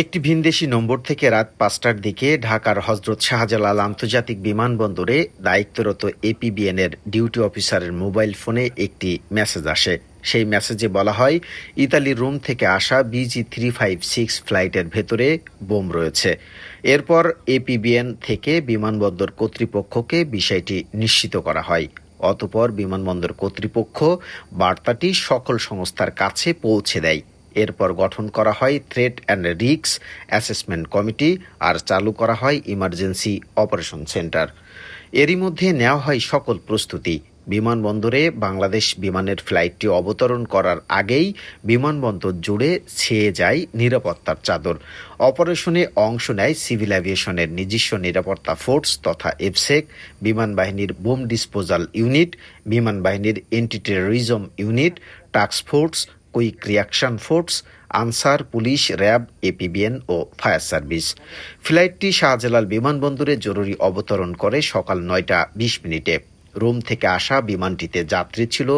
একটি ভিনদেশি নম্বর থেকে রাত পাঁচটার দিকে ঢাকার হজরত শাহজালাল আন্তর্জাতিক বিমানবন্দরে দায়িত্বরত এপিবিএন এর ডিউটি অফিসারের মোবাইল ফোনে একটি মেসেজ আসে। সেই মেসেজে বলা হয়, ইতালির রোম থেকে আসা বিজি থ্রি ফাইভ সিক্স ফ্লাইটের ভেতরে বোম রয়েছে। এরপর এপিবিএন থেকে বিমানবন্দর কর্তৃপক্ষকে বিষয়টি নিশ্চিত করা হয়। অতপর বিমানবন্দর কর্তৃপক্ষ বার্তাটি সকল সংস্থার কাছে পৌঁছে দেয়। এরপর গঠন করা হয় থ্রেট অ্যান্ড রিক্স অ্যাসেসমেন্ট কমিটি আর চালু করা হয় ইমার্জেন্সি অপারেশন সেন্টার এরই মধ্যে নেওয়া হয় সকল প্রস্তুতি। বিমানবন্দরে বাংলাদেশ বিমানের ফ্লাইটটি অবতরণ করার আগেই বিমানবন্দর জুড়ে ছেয়ে যায় নিরাপত্তার চাদর। অপারেশনে অংশ নেয় সিভিল অ্যাভিয়েশনের নিজস্ব নিরাপত্তা ফোর্স তথা এফসেক, বিমান বাহিনীর বোম ডিসপোজাল ইউনিট, বিমান বাহিনীর anti terrorism unit, task force quick reaction force, Ansar, police, RAB, APBN ও ফায়ার সার্ভিস। ফ্লাইটটি শাহজালাল বিমানবন্দরে জরুরি অবতরণ করে সকাল নয়টা বিশ মিনিটে। রোম থেকে আসা বিমানটিতে যাত্রী ছিল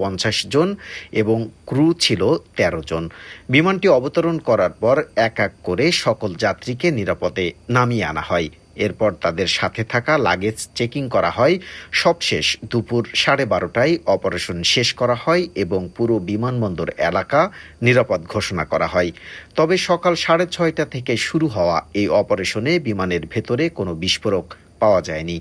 পঞ্চাশ জন এবং ক্রু ছিল ১৩ জন। বিমানটি অবতরণ করার পর এক এক করে সকল যাত্রীকে নিরাপদে নামিয়ে আনা হয়। এরপর তাদের সাথে থাকা লাগেজ চেকিং করা হয়। সবশেষ দুপুর সাড়ে বারোটায় অপারেশন শেষ করা হয় এবং পুরো বিমানবন্দর এলাকা নিরাপদ ঘোষণা করা হয়। তবে সকাল সাড়ে ছয়টা থেকে শুরু হওয়া এই অপারেশনে বিমানের ভেতরে কোনো বিস্ফোরক পাওয়া যায়নি।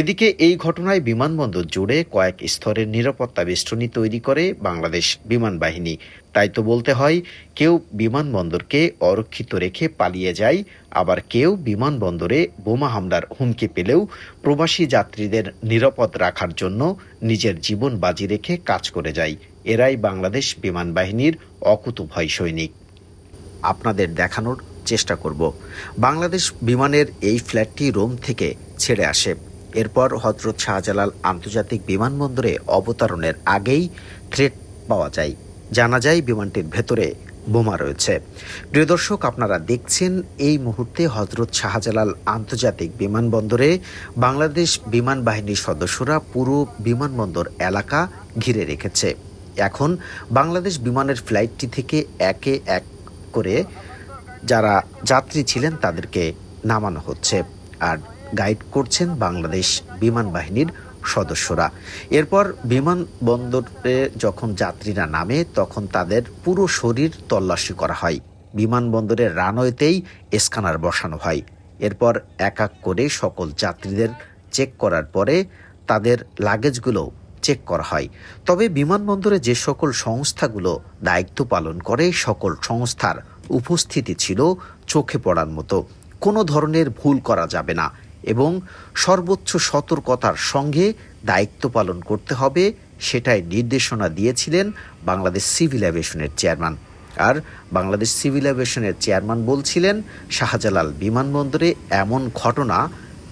এদিকে এই ঘটনায় বিমানবন্দর জুড়ে কয়েক স্তরের নিরাপত্তা বেষ্টনী তৈরি করে বাংলাদেশ বিমান বাহিনী। তাই তো বলতে হয়, কেউ বিমানবন্দরকে অরক্ষিত রেখে পালিয়ে যায়, আবার কেউ বিমানবন্দরে বোমা হামলার হুমকি পেলেও প্রবাসী যাত্রীদের নিরাপদ রাখার জন্য নিজের জীবন বাজি রেখে কাজ করে যায়। এরাই বাংলাদেশ বিমান বাহিনীর অকুতভয় সৈনিক। আপনাদের দেখানোর চেষ্টা করব। বাংলাদেশ বিমানের এই ফ্ল্যাটটি রোম থেকে ছেড়ে আসে। এরপর হজরত শাহজালাল আন্তর্জাতিক বিমানবন্দরে অবতরণের আগেই থ্রেট পাওয়া যায়। জানা যায়, বিমানটির ভেতরে বোমা রয়েছে। প্রিয় দর্শক, আপনারা দেখছেন এই মুহূর্তে হজরত শাহজালাল আন্তর্জাতিক বিমানবন্দরে বাংলাদেশ বিমান বাহিনীর সদস্যরা পুরো বিমানবন্দর এলাকা ঘিরে রেখেছে। এখন বাংলাদেশ বিমানের ফ্লাইটটি থেকে একে এক করে যারা যাত্রী ছিলেন তাদেরকে নামানো হচ্ছে আর গাইড করছেন বাংলাদেশ বিমান বাহিনীর সদস্যরা। এরপর বিমানবন্দরে যখন যাত্রীরা নামে, তখন তাদের পুরো শরীর তল্লাশি করা হয়। বিমানবন্দরের রানওয়েতেই স্ক্যানার বসানো হয়। এরপর এক এক করে সকল যাত্রীদের চেক করার পরে তাদের লাগেজগুলো চেক করা হয়। তবে বিমানবন্দরে যে সকল সংস্থাগুলো দায়িত্ব পালন করে, সকল সংস্থার উপস্থিতি ছিল চোখে পড়ার মতো। কোনো ধরনের ভুল করা যাবে না এবং সর্বোচ্চ সতর্কতার সঙ্গে দায়িত্ব পালন করতে হবে সেটাই নির্দেশনা দিয়েছিলেন বাংলাদেশ সিভিল অ্যাভিয়েশনের চেয়ারম্যান। আর বাংলাদেশ সিভিল অ্যাভিয়েশনের চেয়ারম্যান বলছিলেন, শাহজালাল বিমানবন্দরে এমন ঘটনা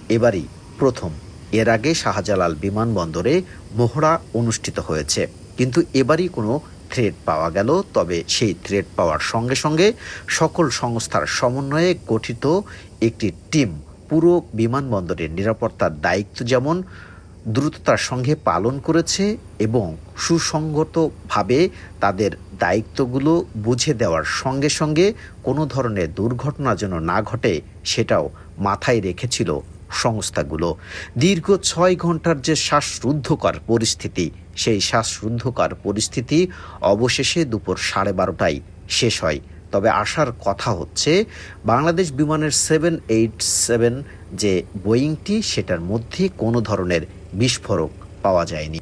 এবারই প্রথম। এর আগে শাহজালাল বিমানবন্দরে মহড়া অনুষ্ঠিত হয়েছে। কিন্তু এবারই কোনো থ্রেড পাওয়া গেল, তবে সেই থ্রেড পাওয়ার সঙ্গে সঙ্গে সকল সংস্থার সমন্বয়ে গঠিত একটি টিম পুরো বিমানবন্দরের নিরাপত্তার দায়িত্ব যেমন দ্রুততার সঙ্গে পালন করেছে এবং সুসংগতভাবে তাদের দায়িত্বগুলো বুঝে দেওয়ার সঙ্গে সঙ্গে কোনো ধরনের দুর্ঘটনা যেন না ঘটে সেটাও মাথায় রেখেছিল সংস্থাগুলো। দীর্ঘ ছয় ঘণ্টার যে শ্বাসরুদ্ধকর পরিস্থিতি, সেই শ্বাসরুদ্ধকর পরিস্থিতি অবশেষে দুপুর সাড়ে বারোটায় শেষ হয়। তবে আসার কথা হচ্ছে, বাংলাদেশ বিমানের সেভেন এইট সেভেন যে বোয়িংটি, সেটার মধ্যে কোনো ধরনের বিস্ফোরক পাওয়া যায়নি।